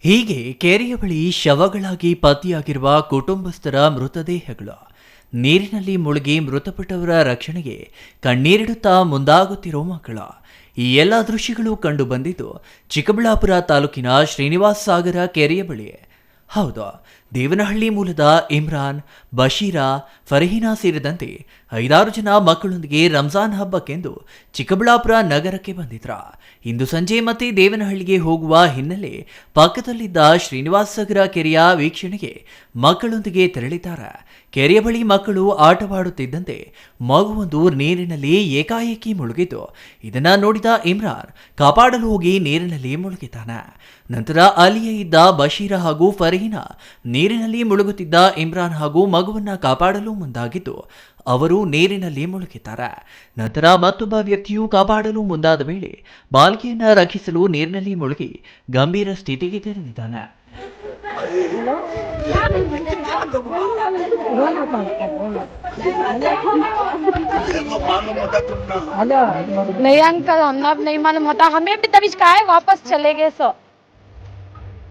ಹೀಗೆ ಕೆರೆಯ ಬಳಿ ಶವಗಳಾಗಿ ಪತಿಯಾಗಿರುವ ಕುಟುಂಬಸ್ಥರ ಮೃತದೇಹಗಳು. ನೀರಿನಲ್ಲಿ ಮುಳುಗಿ ಮೃತಪಟ್ಟವರ ರಕ್ಷಣೆಗೆ ಕಣ್ಣೀರಿಡುತ್ತಾ ಮುಂದಾಗುತ್ತಿರೋ ಮಕ್ಕಳ. ಈ ಎಲ್ಲ ದೃಶ್ಯಗಳು ಕಂಡು ಬಂದಿದ್ದು ಚಿಕ್ಕಬಳ್ಳಾಪುರ ತಾಲೂಕಿನ ಶ್ರೀನಿವಾಸ ಸಾಗರ ಕೆರೆಯ ಬಳಿ. ಹೌದು ದೇವನಹಳ್ಳಿ ಮೂಲದ ಇಮ್ರಾನ್, ಬಶೀರಾ, ಫರಹೀನಾ ಸೇರಿದಂತೆ ಐದಾರು ಜನ ಮಕ್ಕಳೊಂದಿಗೆ ರಂಜಾನ್ ಹಬ್ಬಕ್ಕೆಂದು ಚಿಕ್ಕಬಳ್ಳಾಪುರ ನಗರಕ್ಕೆ ಬಂದಿದ್ರ. ಇಂದು ಸಂಜೆ ಮತ್ತೆ ದೇವನಹಳ್ಳಿಗೆ ಹೋಗುವ ಹಿನ್ನೆಲೆ ಪಕ್ಕದಲ್ಲಿದ್ದ ಶ್ರೀನಿವಾಸ ಸಾಗರ ಕೆರೆಯ ವೀಕ್ಷಣೆಗೆ ಮಕ್ಕಳೊಂದಿಗೆ ತೆರಳಿದ್ದಾರೆ. ಕೆರೆಯ ಬಳಿ ಮಕ್ಕಳು ಆಟವಾಡುತ್ತಿದ್ದಂತೆ ಮಗುವೊಂದು ನೀರಿನಲ್ಲಿ ಏಕಾಏಕಿ ಮುಳುಗಿತು ಇದನ್ನ ನೋಡಿದ ಇಮ್ರಾನ್ ಕಾಪಾಡಲು ಹೋಗಿ ನೀರಿನಲ್ಲಿ ಮುಳುಗಿದ್ದಾನೆ. ನಂತರ ಅಲ್ಲಿಯೇ ಇದ್ದ ಬಶೀರ ಹಾಗೂ ಫರೀನಾ ನೀರಿನಲ್ಲಿ ಮುಳುಗುತ್ತಿದ್ದ ಇಮ್ರಾನ್ ಹಾಗೂ ಮಗುವನ್ನ ಕಾಪಾಡಲು ಮುಂದಾಗಿದ್ದು ಅವರು ನೀರಿನಲ್ಲಿ ಮುಳುಗಿದ್ದಾರೆ ನಂತರ ಮತ್ತೊಬ್ಬ ವ್ಯಕ್ತಿಯು ಕಾಪಾಡಲು ಮುಂದಾದ ವೇಳೆ ಬಾಲ್ಕಿಯನ್ನ ರಕ್ಷಿಸಲು ನೀರಿನಲ್ಲಿ ಮುಳುಗಿ ಗಂಭೀರ ಸ್ಥಿತಿಗೆ ತೆರೆದಿದ್ದಾನೆ नहीं अंकल हम अब नहीं मालूम होता हमें भी तभी कहा है वापस चले गए सो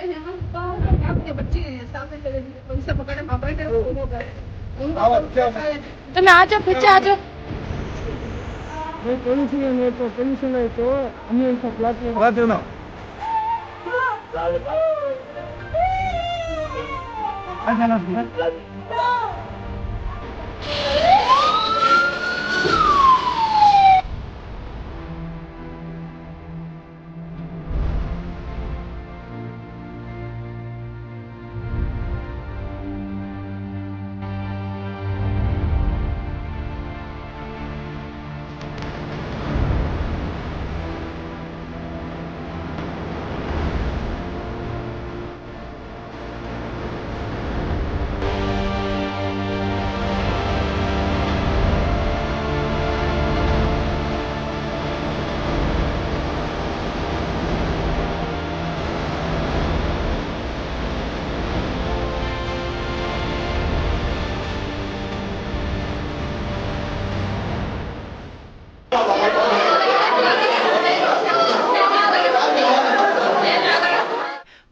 कहाँ तक गए थे तुम्हें आपके बच्चे सामने चले उनसे पकड़े पापा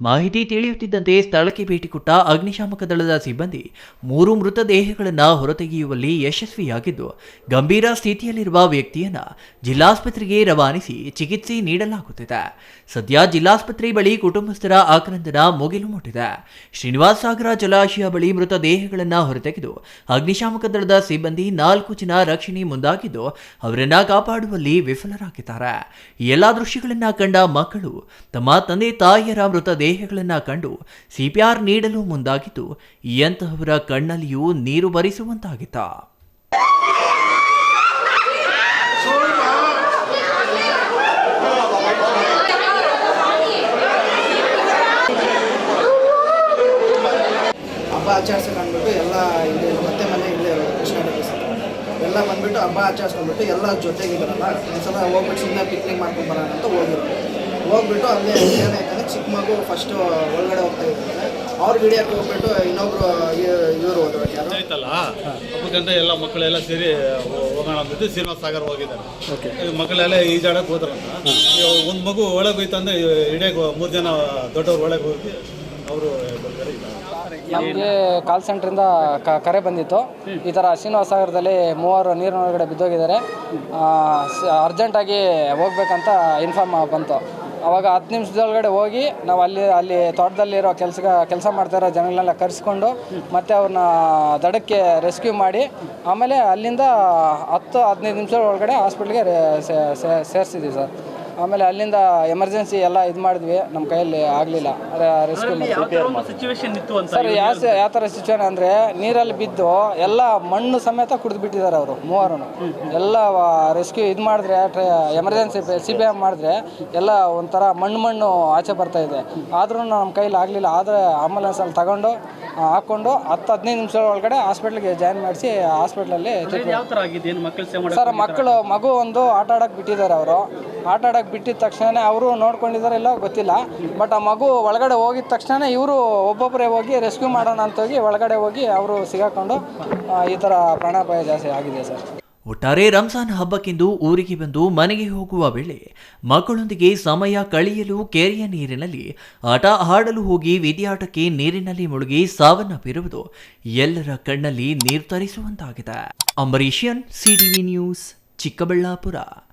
ಮಾಹಿತಿ ತಿಳಿಯುತ್ತಿದ್ದಂತೆ ಸ್ಥಳಕ್ಕೆ ಭೇಟಿ ಕೊಟ್ಟ ಅಗ್ನಿಶಾಮಕ ದಳದ ಸಿಬ್ಬಂದಿ ಮೂರು ಮೃತದೇಹಗಳನ್ನು ಹೊರತೆಗೆಯುವಲ್ಲಿ ಯಶಸ್ವಿಯಾಗಿದ್ದು, ಗಂಭೀರ ಸ್ಥಿತಿಯಲ್ಲಿರುವ ವ್ಯಕ್ತಿಯನ್ನು ಜಿಲ್ಲಾಸ್ಪತ್ರೆಗೆ ರವಾನಿಸಿ ಚಿಕಿತ್ಸೆ ನೀಡಲಾಗುತ್ತಿದೆ. ಸದ್ಯ ಜಿಲ್ಲಾಸ್ಪತ್ರೆ ಬಳಿ ಕುಟುಂಬಸ್ಥರ ಆಕ್ರಂದನ ಮುಗಿಲು ಮುಟ್ಟಿದೆ ಶ್ರೀನಿವಾಸ ಸಾಗರ ಜಲಾಶಯ ಬಳಿ ಮೃತದೇಹಗಳನ್ನು ಹೊರತೆಗೆದು ಅಗ್ನಿಶಾಮಕ ದಳದ ಸಿಬ್ಬಂದಿ ನಾಲ್ಕು ಜನ ರಕ್ಷಣೆ ಮುಂದಾಗಿದ್ದು, ಅವರನ್ನ ಕಾಪಾಡುವಲ್ಲಿ ವಿಫಲರಾಗಿದ್ದಾರೆ. ಈ ಎಲ್ಲಾ ದೃಶ್ಯಗಳನ್ನ ಕಂಡ ಮಕ್ಕಳು ತಮ್ಮ ತಂದೆ ತಾಯಿಯರ ಮೃತದೇಹಗಳನ್ನ ಕಂಡು ಸಿಪಿಆರ್ ನೀಡಲು ಮುಂದಾಗಿದ್ದು, ಎಂತಹವರ ಕಣ್ಣಲ್ಲಿಯೂ ನೀರು ಬರಿಸುವಂತಾಗಿತ್ತ. ಅಂದ್ಬಿಟ್ಟು ಎಲ್ಲ ಇಲ್ಲಿ ಮತ್ತೆ ಮನೆ ಇಲ್ಲೇ ಕೃಷ್ಣ ಎಲ್ಲ ಬಂದ್ಬಿಟ್ಟು ಹಬ್ಬ ಆಚರಿಸ್ಕೊಂಡ್ಬಿಟ್ಟು ಎಲ್ಲ ಜೊತೆಗಿದ್ದಾರಲ್ಲ, ಒಂದ್ಸಲ ಹೋಗ್ಬಿಟ್ಟು ಸುಮ್ಮನೆ ಪಿಕ್ನಿಕ್ ಮಾಡ್ಕೊಂಡು ಬರೋಣ ಅಂತ ಹೋಗ್ಬಿಟ್ಟು ಅಲ್ಲಿ ಚಿಕ್ಕ ಮಗು ಫಸ್ಟು ಒಳಗಡೆ ಹೋಗ್ತಾ ಇದ್ದಾರೆ ಅವ್ರ ಹಿಡಿಯಕ್ಕೆ ಹೋಗ್ಬಿಟ್ಟು ಇನ್ನೊಬ್ರು ಇವರು ಹೋದ್ರು ಯಾರು? ಆಯ್ತಲ್ಲ ಎಲ್ಲ ಮಕ್ಕಳೆಲ್ಲ ಸೇರಿ ಹೋಗೋಣ ಅಂದ್ಬಿಟ್ಟು ಶ್ರೀನಿವಾಸ ಸಾಗರ್ ಹೋಗಿದ್ದಾರೆ. ಮಕ್ಕಳೆಲ್ಲ ಈಜಾಡಕ್ಕೆ ಹೋದ್ರಂತ ಒಂದು ಮಗು ಒಳಗೆ ಹೋಯ್ತು ಅಂದ್ರೆ ಹಿಡಿಯಕ್ಕೆ ಮೂರು ಜನ ದೊಡ್ಡವ್ರು ಒಳಗೆ ಹೋಗಿ ಅವರು ನಮಗೆ ಕಾಲ್ ಸೆಂಟ್ರಿಂದ ಕ ಕರೆ ಬಂದಿತ್ತು. ಈ ಥರ ಶ್ರೀನಿವಾಸ ಸಾಗರದಲ್ಲಿ ಮೂವರು ನೀರಿನೊಳಗಡೆ ಬಿದ್ದೋಗಿದ್ದಾರೆ. ಅರ್ಜೆಂಟಾಗಿ ಹೋಗ್ಬೇಕಂತ ಇನ್ಫಾರ್ಮ್ ಬಂತು. ಅವಾಗ ಹತ್ತು ನಿಮಿಷದೊಳಗಡೆ ಹೋಗಿ ನಾವು ಅಲ್ಲಿ ಅಲ್ಲಿ ತೋಟದಲ್ಲಿರೋ ಕೆಲಸ ಕೆಲಸ ಮಾಡ್ತಾ ಇರೋ ಜನಗಳನ್ನೆಲ್ಲ ಕರೆಸ್ಕೊಂಡು ಮತ್ತೆ ಅವ್ರನ್ನ ದಡಕ್ಕೆ ರೆಸ್ಕ್ಯೂ ಮಾಡಿ ಆಮೇಲೆ ಅಲ್ಲಿಂದ ಹತ್ತು, ಹದಿನೈದು ನಿಮಿಷದ ಒಳಗಡೆ ಹಾಸ್ಪಿಟ್ಲಿಗೆ ಸೇರಿಸಿದ್ವಿ ಸರ್. ಆಮೇಲೆ ಅಲ್ಲಿಂದ ಎಮರ್ಜೆನ್ಸಿ ಎಲ್ಲ ಇದು ಮಾಡಿದ್ವಿ. ನಮ್ಮ ಕೈಯಲ್ಲಿ ಆಗಲಿಲ್ಲ. ಸರ್ ಯಾವ ಯಾವ ಥರ ಸಿಚುವೇಶನ್ ಅಂದರೆ ನೀರಲ್ಲಿ ಬಿದ್ದು ಎಲ್ಲ ಮಣ್ಣು ಸಮೇತ ಕುಡಿದು ಬಿಟ್ಟಿದ್ದಾರೆ ಅವರು ಮೂವರು ಎಲ್ಲ ರೆಸ್ಕ್ಯೂ ಇದು ಮಾಡಿದ್ರೆ ಎಮರ್ಜೆನ್ಸಿ ಸಿ ಬಿ ಎಂ ಮಾಡಿದ್ರೆ ಎಲ್ಲ ಒಂಥರ ಮಣ್ಣು ಮಣ್ಣು ಆಚೆ ಬರ್ತಾ ಇದೆ. ಆದ್ರೂ ನಮ್ಮ ಕೈಯಲ್ಲಿ ಆಗಲಿಲ್ಲ. ಆದರೆ ಆಂಬುಲೆನ್ಸಲ್ಲಿ ತಗೊಂಡು ಹಾಕ್ಕೊಂಡು ಹತ್ತು ಹದಿನೈದು ನಿಮಿಷ ಒಳಗಡೆ ಹಾಸ್ಪಿಟ್ಲಿಗೆ ಜಾಯಿನ್ ಮಾಡಿಸಿ ಹಾಸ್ಪಿಟ್ಲಲ್ಲಿ ಸರ್ ಮಕ್ಕಳು ಮಗು ಒಂದು ಆಟ ಆಡಕ್ಕೆ ಬಿಟ್ಟಿದ್ದಾರೆ ಅವರು. ಆಟ ಆಡೋಕ್ಕೆ ಬಿಟ್ಟಿದ ತಕ್ಷಣ ಅವರು ನೋಡ್ಕೊಂಡಿದ್ದಾರೆ ಇಲ್ಲ ಗೊತ್ತಿಲ್ಲ. ಬಟ್ ಆ ಮಗು ಒಳಗಡೆ ಹೋಗಿದ ತಕ್ಷಣ ಇವರು ಒಬ್ಬೊಬ್ಬರೇ ಹೋಗಿ ರೆಸ್ಕ್ಯೂ ಮಾಡೋಣ ಅಂತ ಹೋಗಿ ಒಳಗಡೆ ಹೋಗಿ ಅವರು ಸಿಗಾಕೊಂಡು ಈ ಥರ ಪ್ರಾಣಾಪಾಯ ಜಾಸ್ತಿ ಆಗಿದೆ ಸರ್. ಒಟ್ಟಾರೆ ರಂಜಾನ್ ಹಬ್ಬಕ್ಕೆಂದು ಊರಿಗೆ ಬಂದು ಮನೆಗೆ ಹೋಗುವ ವೇಳೆ ಮಕ್ಕಳೊಂದಿಗೆ ಸಮಯ ಕಳೆಯಲು ಕೆರೆಯ ನೀರಿನಲ್ಲಿ ಆಟ ಆಡಲು ಹೋಗಿ ವಿದ್ಯಾಟಕ್ಕೆ ನೀರಿನಲ್ಲಿ ಮುಳುಗಿ ಸಾವನ್ನಪ್ಪಿರುವುದು ಎಲ್ಲರ ಕಣ್ಣಲ್ಲಿ ನೀರು ತರಿಸುವಂತಾಗಿದೆ. ಅಂಬರೀಷಿಯನ್ ಸಿಟಿವಿ ನ್ಯೂಸ್, ಚಿಕ್ಕಬಳ್ಳಾಪುರ.